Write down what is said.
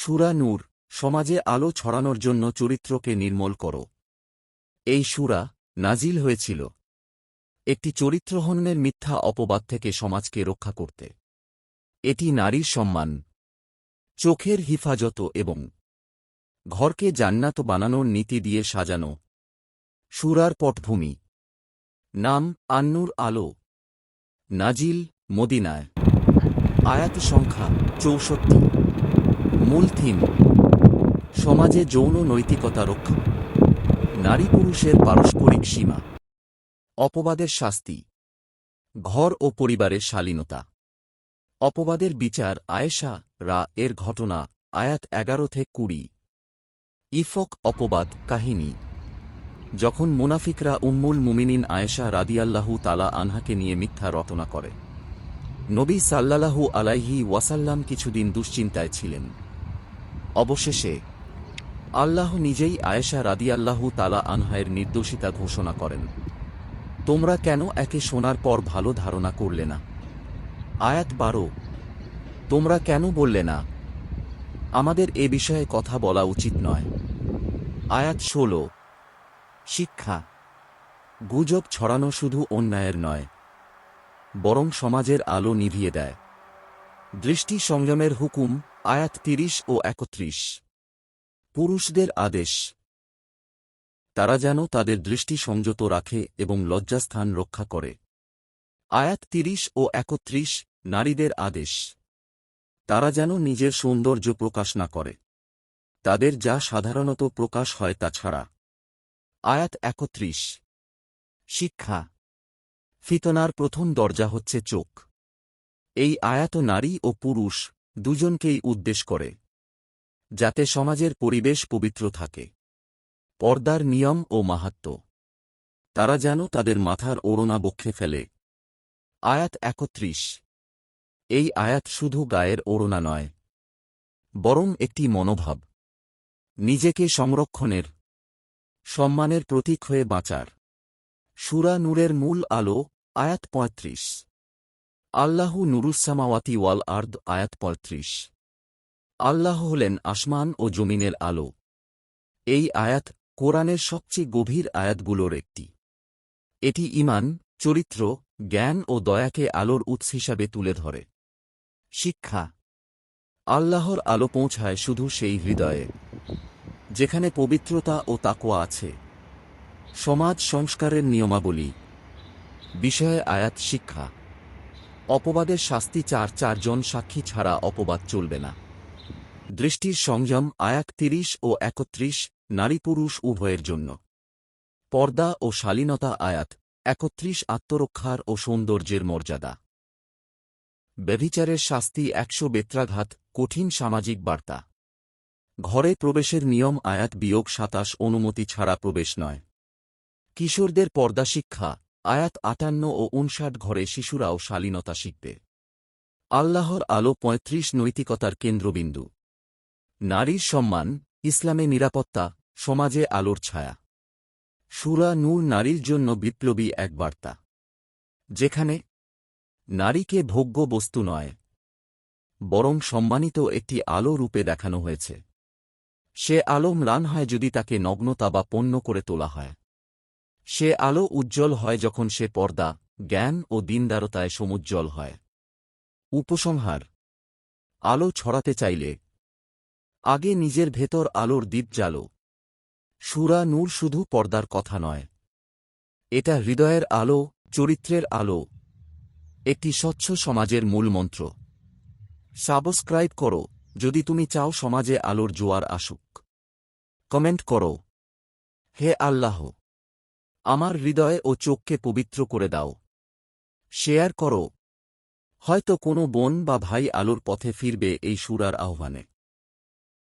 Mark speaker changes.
Speaker 1: সুরা নূর, সমাজে আলো ছড়ানোর জন্য চরিত্রকে নির্মল করো। এই সুরা নাজিল হয়েছিল একটি চরিত্রহন্যের মিথ্যা অপবাদ থেকে সমাজকে রক্ষা করতে। এটি নারীর সম্মান, চোখের হিফাজত এবং ঘরকে জান্নাত বানানোর নীতি দিয়ে সাজানো সুরার পটভূমি। নাম আন্নুর আলো, নাজিল মদিনায়। আয়াত সংখ্যা চৌষট্টি। মূল থিম সমাজে যৌন নৈতিকতা রক্ষা, নারী পুরুষের পারস্পরিক সীমা, অপবাদের শাস্তি, ঘর ও পরিবারের শালীনতা। অপবাদের বিচার আয়েশা রা এর ঘটনা, আয়াত এগারো থেকে কুড়ি। ইফক অপবাদ কাহিনী। যখন মুনাফিকরা উম্মুল মুমিনিন আয়েশা রাদিয়াল্লাহু তালা আনহাকে নিয়ে মিথ্যা রটনা করে, নবী সাল্লাল্লাহু আলাইহি ওয়াসাল্লাম কিছুদিন দুশ্চিন্তায় ছিলেন। অবশেষে, আল্লাহ নিজেই আয়েশা রাদিয়াল্লাহু তালা আনহায়ের নির্দোষিতা ঘোষণা করেন। তোমরা কেন একে শোনার পর ভালো ধারণা করলে না? আয়াত বারো, তোমরা কেন বললে না? আমাদের এ বিষয়ে কথা বলা উচিত নয়। আয়াত ষোলো, শিক্ষা, গুজব ছড়ানো শুধু অন্যায়ের নয়, বরং সমাজের আলো নিভিয়ে দেয়। দৃষ্টি সংযমের হুকুম আয়াত তিরিশ ও একত্রিশ। পুরুষদের আদেশ। তারা যেন তাদের দৃষ্টি সংযত রাখে এবং লজ্জাস্থান রক্ষা করে। আয়াত তিরিশ ও একত্রিশ, নারীদের আদেশ। তারা যেন নিজের সৌন্দর্য প্রকাশ না করে। তাদের যা সাধারণত প্রকাশ হয় তা ছাড়া। আয়াত একত্রিশ। শিক্ষা। ফিতনার প্রথম দরজা হচ্ছে চোখ। এই আয়াত নারী ও পুরুষ দুজনকেই উদ্দেশ করে, যাতে সমাজের পরিবেশ পবিত্র থাকে। পর্দার নিয়ম ও মাহাত্ম। তারা যেন তাদের মাথার ওড়না বক্ষে ফেলে। আয়াত একত্রিশ। এই আয়াত শুধু গায়ের ওড়না নয়, বরং একটি মনোভাব। নিজেকে সংরক্ষণের, সম্মানের প্রতীক হয়ে বাঁচার। সুরা নূরের মূল আলো, আয়াত পঁয়ত্রিশ। আল্লাহু নুরুসামাওয়াতি ওয়াল আর্দ, আয়াত পঁয়ত্রিশ। আল্লাহ হলেন আসমান ও জমিনের আলো। এই আয়াত কোরআনের সবচেয়ে গভীর আয়াতগুলোর একটি। এটি ইমান চরিত্র, জ্ঞান ও দয়াকে আলোর উৎস হিসাবে তুলে ধরে। শিক্ষা। আল্লাহর আলো পৌঁছায় শুধু সেই হৃদয়ে, যেখানে পবিত্রতা ও তাকোয়া আছে। সমাজ সংস্কারের নিয়মাবলী। বিষয়ে আয়াত শিক্ষা। অপবাদের শাস্তি চার চারজন সাক্ষী ছাড়া অপবাদ চলবে না। দৃষ্টির সংযম আয়াত তিরিশ ও একত্রিশ নারী পুরুষ উভয়ের জন্য। পর্দা ও শালীনতা আয়াত একত্রিশ আত্মরক্ষার ও সৌন্দর্যের মর্যাদা। ব্যভিচারের শাস্তি একশো বেত্রাঘাত, কঠিন সামাজিক বার্তা। ঘরে প্রবেশের নিয়ম আয়াত বিয়োগ সাতাশ অনুমতি ছাড়া প্রবেশ নয়। কিশোরদের পর্দা শিক্ষা আয়াত আটান্ন ও উনষাট ঘরে শিশুরাও শালীনতা শিখবে। আল্লাহর আলো পঁয়ত্রিশ নৈতিকতার কেন্দ্রবিন্দু। নারীর সম্মান, ইসলামে নিরাপত্তা, সমাজে আলোর ছায়া। সুরা নূর নারীর জন্য বিপ্লবী এক বার্তা। যেখানে, নারীকে ভোগ্য বস্তু নয়, বরং সম্মানিত একটি আলো রূপে দেখানো হয়েছে। সে আলো ম্লান হয় যদি তাকে নগ্নতা বা পণ্য করে তোলা হয়। সে আলো উজ্জ্বল হয় যখন সে পর্দা, জ্ঞান ও দিনদারতায় সমুজ্জ্বল হয়। উপসংহার। আলো ছড়াতে চাইলে। আগে নিজের ভেতর আলোর দ্বীপ জ্বালো। সুরা নূর শুধু পর্দার কথা নয়। এটা হৃদয়ের আলো, চরিত্রের আলো। একটি স্বচ্ছ সমাজের মূল মন্ত্র। সাবস্ক্রাইব করো, যদি তুমি চাও সমাজে আলোর জোয়ার আসুক। কমেন্ট করো। হে আল্লাহ! আমার হৃদয় ও চোখকে পবিত্র করে দাও। শেয়ার করো। হয়তো কোনো বোন বা ভাই আলোর পথে ফিরবে এই সুরার আহ্বানে।